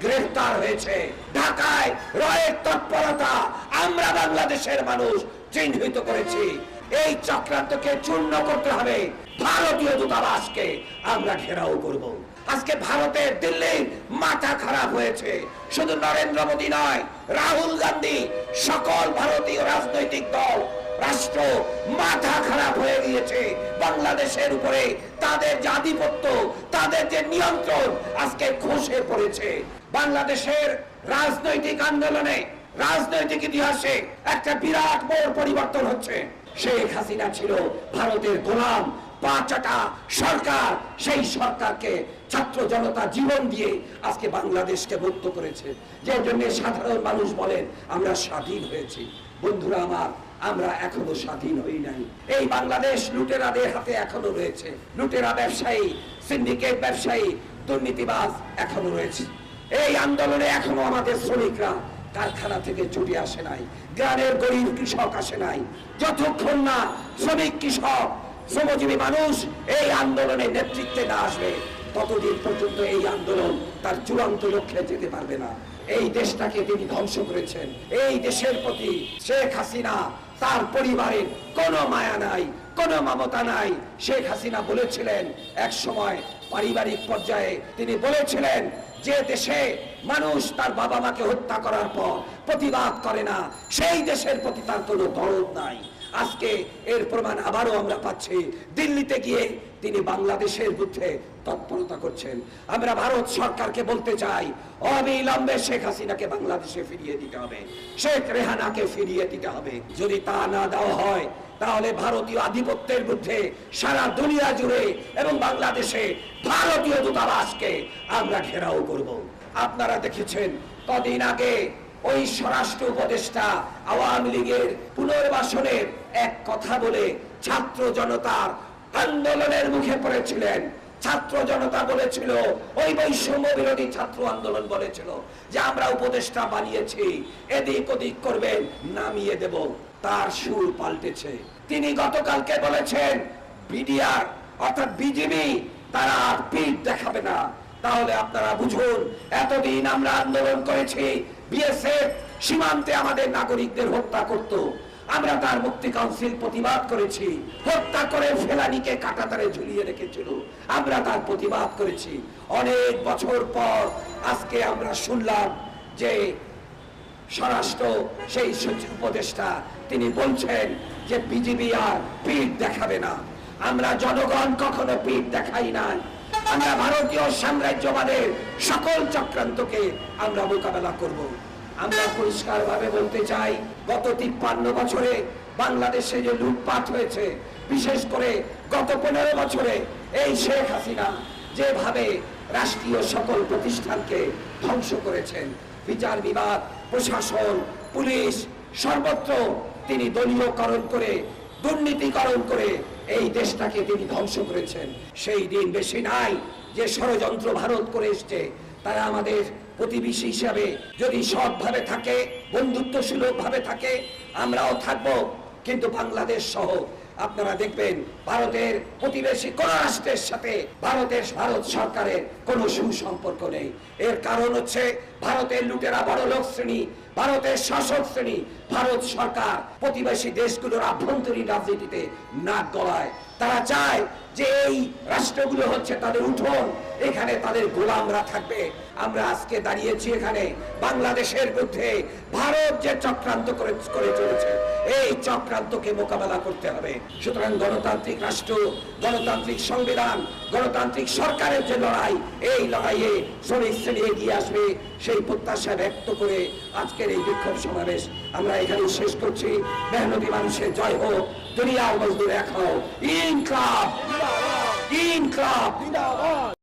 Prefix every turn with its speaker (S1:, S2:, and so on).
S1: গ্রেফতার হয়েছে। ঢাকায় রয়ের তৎপরতা, আমরা বাংলাদেশের মানুষ চিহ্নিত করেছি। এই চক্রান্তকে চূর্ণ করতে হবে। ভারতীয় দূতাবাসকে আমরা ঘেরাও করব। আজকে ভারতের দিল্লির মাথা খারাপ হয়েছে। শুধু নরেন্দ্র মোদী নয়, রাহুল গান্ধী, সকল ভারতীয় রাজনৈতিক দল, রাষ্ট্র মাথা খারাপ হয়ে গিয়েছে। বাংলাদেশের উপরে তাদের যে আধিপত্য তাদের যে নিয়ন্ত্রণ আজকে খসে পড়েছে। বাংলাদেশের রাজনৈতিক আন্দোলনে, রাজনৈতিক ইতিহাসে একটা বিরাট বড় পরিবর্তন হচ্ছে। শেখ হাসিনা ছিল ভারতের গোলাম পাঁচটা সরকার, সেই সরকারকে ছাত্র জনতা জীবন দিয়ে আজকে বাংলাদেশকে মুক্ত করেছে। যে জন্য সাধারণ মানুষ বলেন, আমরা স্বাধীন হয়েছি। বন্ধুরা আমার আমরা এখনও স্বাধীন হই নাই। এই বাংলাদেশ লুটেরাদের হাতে এখনও রয়েছে। লুটেরা ব্যবসায়ী, সিন্ডিকেট ব্যবসায়ী, দুর্নীতিবাজ এখনও রয়েছে। এই আন্দোলনে এখনও আমাদের শ্রমিকরা কারখানা থেকে ছুটে আসে নাই। গ্রামের গরিব কৃষক আসে নাই। যতক্ষণ না শ্রমিক, কৃষক, শ্রমজীবী মানুষ এই আন্দোলনে নেতৃত্বে না আসবে, ততদিন পর্যন্ত এই আন্দোলন তার চূড়ান্ত লক্ষ্যে যেতে পারবে না। এই দেশটাকে তিনি ধ্বংস করেছেন। এই দেশের প্রতি শেখ হাসিনা তার পরিবারের কোনো মায়া নাই, কোনো মমতা নাই। শেখ হাসিনা বলেছিলেন, এক সময় পারিবারিক পর্যায়ে তিনি বলেছিলেন যে দেশে মানুষ তার বাবা মাকে হত্যা করার পর প্রতিবাদ করে না, সেই দেশের প্রতি তার কোনো দরদ নাই। আজকে এর প্রমাণ আবারও আমরা পাচ্ছি। দিল্লিতে গিয়ে তিনি বাংলাদেশের বিরুদ্ধে তৎপরতা করছেন। আমরা ভারত সরকারকে বলতে চাই, অবিলম্বে শেখ হাসিনাকে বাংলাদেশে ফিরিয়ে দিতে হবে। শেখ রেহানাকে ফিরিয়ে দিতে হবে। যদি তা না দেওয়া হয়, তাহলে ভারতীয় আধিপত্যের বিরুদ্ধে সারা দুনিয়া জুড়ে এবং বাংলাদেশে ভারতীয় দূতাবাসকে আমরা ঘেরাও করব। আপনারা দেখেছেন, কদিন আগে ওই স্বরাষ্ট্র উপদেষ্টা আওয়ামী লীগের পুনর্বাসনের এক কথা বলে ছাত্র জনতার আন্দোলনের মুখে পড়েছিলেন। ছাত্র জনতা বলেছিল, ওই বৈষম্য বিরোধী ছাত্র আন্দোলন বলেছিল যে আমরা উপদেষ্টা বানিয়েছি, এদিক ওদিক করবেন, নামিয়ে দেব, তার সুর পাল্টেছে। তিনি গতকালকে বলেছেন, বিডিআর অর্থাৎ বিজেপি তারা আর পিঠ দেখাবে না। তাহলে আপনারা বুঝুন, এতদিন আমরা আন্দোলন করেছি, বিএসএফ সীমান্তে আমাদের নাগরিকদের হত্যা করত। আমরা তার মুক্তি কাউন্সিল প্রতিবাদ করেছি, হত্যা করে ফেলানিকে কাটাতারে ঝুলিয়ে রেখেছিল। আমরা তার প্রতিবাদ করেছি। অনেক বছর পর আজকে আমরা শুনলাম যে স্বরাষ্ট্র সেই উপদেষ্টা, তিনি বলছেন যে বিজেপি আর পিঠ দেখাবে না। আমরা জনগণ কখনো পিঠ দেখাই নাই। আমরা ভারতীয় সাম্রাজ্যবাদের সকল চক্রান্তকে আমরা মোকাবেলা করব। আমরা পরিষ্কার ভাবে বলতে চাই, গত তিপ্পান্ন বছরে বাংলাদেশে যে লুটপাট হয়েছে, বিশেষ করে গত পনেরো বছরে এই শেখ হাসিনা যেভাবে রাষ্ট্রীয় সকল প্রতিষ্ঠানকে ধ্বংস করেছেন, বিচার বিভাগ, প্রশাসন, পুলিশ, সর্বত্র তিনি দলীয়করণ করে দুর্নীতিকরণ করে এই দেশটাকে তিনি ধ্বংস করেছেন। সেই দিন বেশি নাই যে ষড়যন্ত্র ভারত করে এসছে, তারা আমাদের প্রতিবেশী হিসাবে যদি সৎভাবে থাকে বন্ধুত্ব সুলভ ভাবে থাকে, আমরাও থাকব। কিন্তু বাংলাদেশ সহ আপনারা দেখবেন ভারতের প্রতিবেশী কোন রাষ্ট্রের সাথে ভারতের ভারত সরকারের কোনো সুসম্পর্ক নেই। এর কারণ হচ্ছে ভারতের লুটেরা বড় লোক শ্রেণি, ভারতের শাসক শ্রেণি, ভারত সরকার প্রতিবেশী দেশগুলোর আভ্যন্তরীণ রাজনীতিতে নাক গলায়। তারা চায় যে এই রাষ্ট্রগুলো হচ্ছে তাদের উঠোন, এখানে তাদের গোলামরা থাকবে। আমরা আজকে দাঁড়িয়েছি এখানে, বাংলাদেশের বিরুদ্ধে ভারত যে চক্রান্ত করে চলেছে, এই চক্রান্তকে মোকাবেলা করতে হবে। সুতরাং গণতান্ত্রিক রাষ্ট্র, গণতান্ত্রিক সংবিধান, গণতান্ত্রিক সরকারের যে লড়াই, এই লড়াইয়ে শ্রমিক শ্রেণি এগিয়ে আসবে সেই প্রত্যাশা ব্যক্ত করে আজকের এই বিক্ষোভ সমাবেশ আমরা এখানে শেষ করছি। মেহনতি মানুষের জয় হোক, দুনিয়ার মজদুর এক হোক Dean Club. Dean Club.